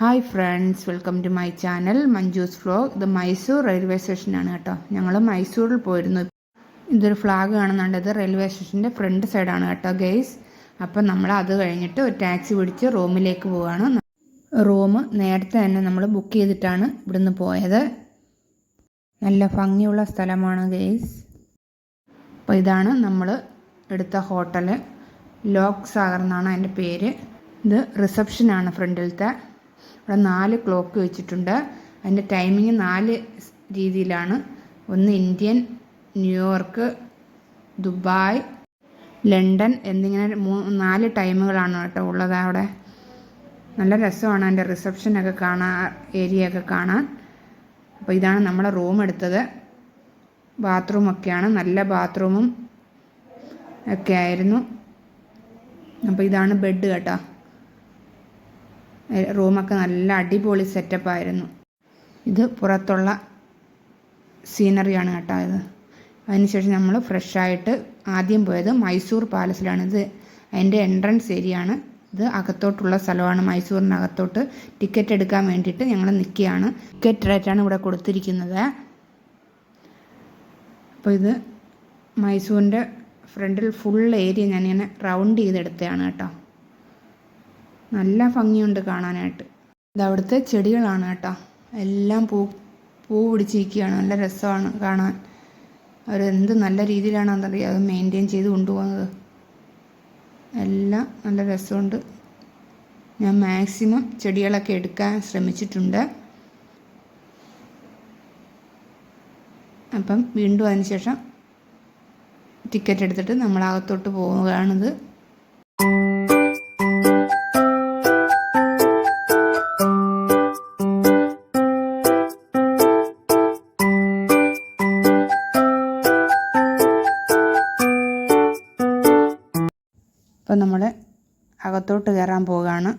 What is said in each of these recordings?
Hi friends welcome to my channel Manju's vlog ഇത് Mysore railway സ്റ്റേഷനാണ് കേട്ടോ. ഞങ്ങൾ മൈസൂരിൽ പോയിരുന്നു. ഇതൊരു ഫ്ലാഗ് കാണുന്നുണ്ട്. ഇത് റെയിൽവേ സ്റ്റേഷന്റെ ഫ്രണ്ട് സൈഡാണ് കേട്ടോ ഗെയ്സ് അപ്പം നമ്മൾ അത് കഴിഞ്ഞിട്ട് ഒരു ടാക്സി പിടിച്ച് റൂമിലേക്ക് പോവുകയാണ് റൂം നേരത്തെ തന്നെ നമ്മൾ ബുക്ക് ചെയ്തിട്ടാണ് ഇവിടുന്ന് പോയത്. നല്ല ഭംഗിയുള്ള സ്ഥലമാണ് ഗെയ്സ് അപ്പോൾ ഇതാണ് നമ്മൾ എടുത്ത ഹോട്ടൽ ലോക് സാഗർ എന്നാണ് അതിന്റെ പേര്. ഇത് റിസപ്ഷനാണ് ഫ്രണ്ടിലത്തെ. ഇവിടെ നാല് ക്ലോക്ക് വെച്ചിട്ടുണ്ട്. അതിന്റെ ടൈമിങ് നാല് രീതിയിലാണ്. ഒന്ന് ഇന്ത്യൻ ന്യൂയോർക്ക് ദുബായ് ലണ്ടൻ എന്നിങ്ങനെ മൂ നാല് ടൈമുകളാണ് കേട്ടോ ഉള്ളത് അവിടെ. നല്ല രസമാണ് അതിന്റെ റിസപ്ഷനൊക്കെ കാണാൻ ഏരിയ ഒക്കെ കാണാൻ. അപ്പോൾ ഇതാണ് നമ്മുടെ റൂം എടുത്തത്. ബാത്റൂമൊക്കെയാണ്. നല്ല ബാത്റൂമും ഒക്കെ ആയിരുന്നു. അപ്പോൾ ഇതാണ് ബെഡ് കേട്ടോ. റൂമൊക്കെ നല്ല അടിപൊളി സെറ്റപ്പായിരുന്നു. ഇത് പുറത്തുള്ള സീനറിയാണ് കേട്ടോ ഇത്. അതിനുശേഷം നമ്മൾ ഫ്രഷായിട്ട് ആദ്യം പോയത് മൈസൂർ പാലസിലാണ്. ഇത് അതിന്റെ എൻട്രൻസ് ഏരിയ ആണ്. ഇത് അകത്തോട്ടുള്ള സ്ഥലമാണ്. മൈസൂറിനകത്തോട്ട് ടിക്കറ്റ് എടുക്കാൻ വേണ്ടിയിട്ട് ഞങ്ങൾ നിൽക്കുകയാണ് ടിക്കറ്റ് റേറ്റാണ് ഇവിടെ കൊടുത്തിരിക്കുന്നത്. അപ്പോൾ ഇത് മൈസൂരിന്റെ ഫ്രണ്ടിൽ ഫുൾ ഏരിയ ഞാനിങ്ങനെ റൗണ്ട് ചെയ്തെടുത്തതാണ് കേട്ടോ. നല്ല ഭംഗിയുണ്ട് കാണാനായിട്ട്. ഇത് അവിടുത്തെ ചെടികളാണ് കേട്ടോ. എല്ലാം പൂ പൂ പിടിച്ചിരിക്കുകയാണ്. നല്ല രസമാണ് കാണാൻ. അവരെന്ത് നല്ല രീതിയിലാണെന്നറിയാം. അത് മെയിന്റെയിൻ ചെയ്ത് കൊണ്ടുപോകുന്നത്. എല്ലാം നല്ല രസമുണ്ട്. ഞാൻ മാക്സിമം ചെടികളൊക്കെ എടുക്കാൻ ശ്രമിച്ചിട്ടുണ്ട്. അപ്പം വീണ്ടും അതിന് ശേഷം ടിക്കറ്റ് എടുത്തിട്ട് നമ്മളകത്തോട്ട് പോവുകയാണിത്. അപ്പം നമ്മൾ അകത്തോട്ട് കയറാൻ പോവുകയാണ്.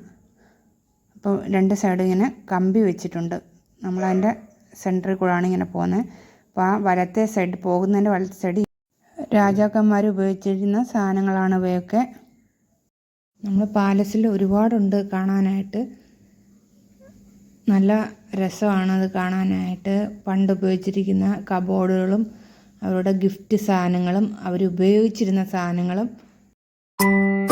അപ്പോൾ രണ്ട് സൈഡ് ഇങ്ങനെ കമ്പി വെച്ചിട്ടുണ്ട്. നമ്മളതിന്റെ സെന്ററിൽ കൂടെയാണ് ഇങ്ങനെ പോകുന്നത് അപ്പോൾ ആ വലത്തെ സൈഡ് പോകുന്നതിന്റെ വലത്തെ സൈഡ് രാജാക്കന്മാർ ഉപയോഗിച്ചിരുന്ന സാധനങ്ങളാണ് ഇവയൊക്കെ. നമ്മൾ പാലസിൽ ഒരുപാടുണ്ട് കാണാനായിട്ട്. നല്ല രസമാണ് അത് കാണാനായിട്ട്. പണ്ട് ഉപയോഗിച്ചിരിക്കുന്ന കബോർഡുകളും അവരുടെ ഗിഫ്റ്റ് സാധനങ്ങളും അവരുപയോഗിച്ചിരുന്ന സാധനങ്ങളും Música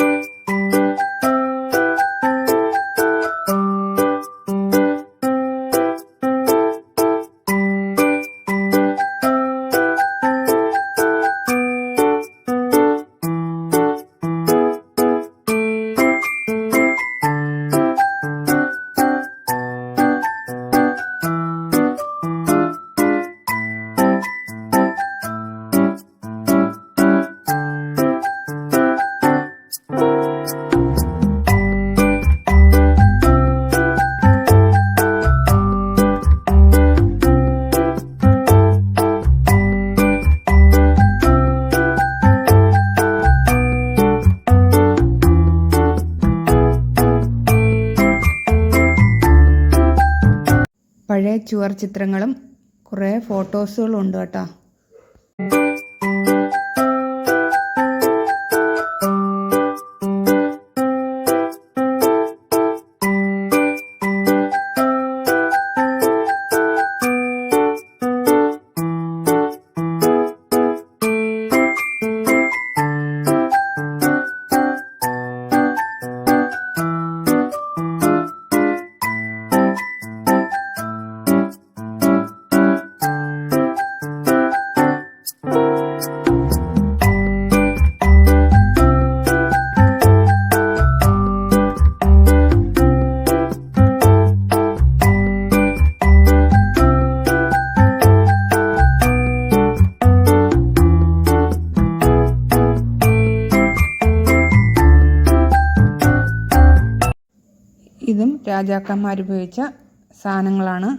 പഴയ ചുവർ ചിത്രങ്ങളും കുറേ ഫോട്ടോസുകളും ഉണ്ട് കേട്ടോ. ഇതും രാജാക്കന്മാർ ഉപയോഗിച്ച സാധനങ്ങളാണ്.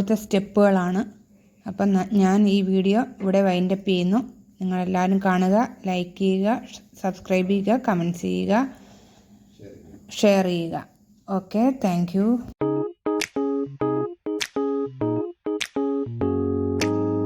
ഇവിടുത്തെ സ്റ്റെപ്പുകളാണ്. അപ്പം ഞാൻ ഈ വീഡിയോ ഇവിടെ വൈൻഡപ്പ് ചെയ്യുന്നു. നിങ്ങളെല്ലാവരും കാണുക ലൈക്ക് ചെയ്യുക സബ്സ്ക്രൈബ് ചെയ്യുക കമന്റ്സ് ചെയ്യുക ഷെയർ ചെയ്യുക. Okay thank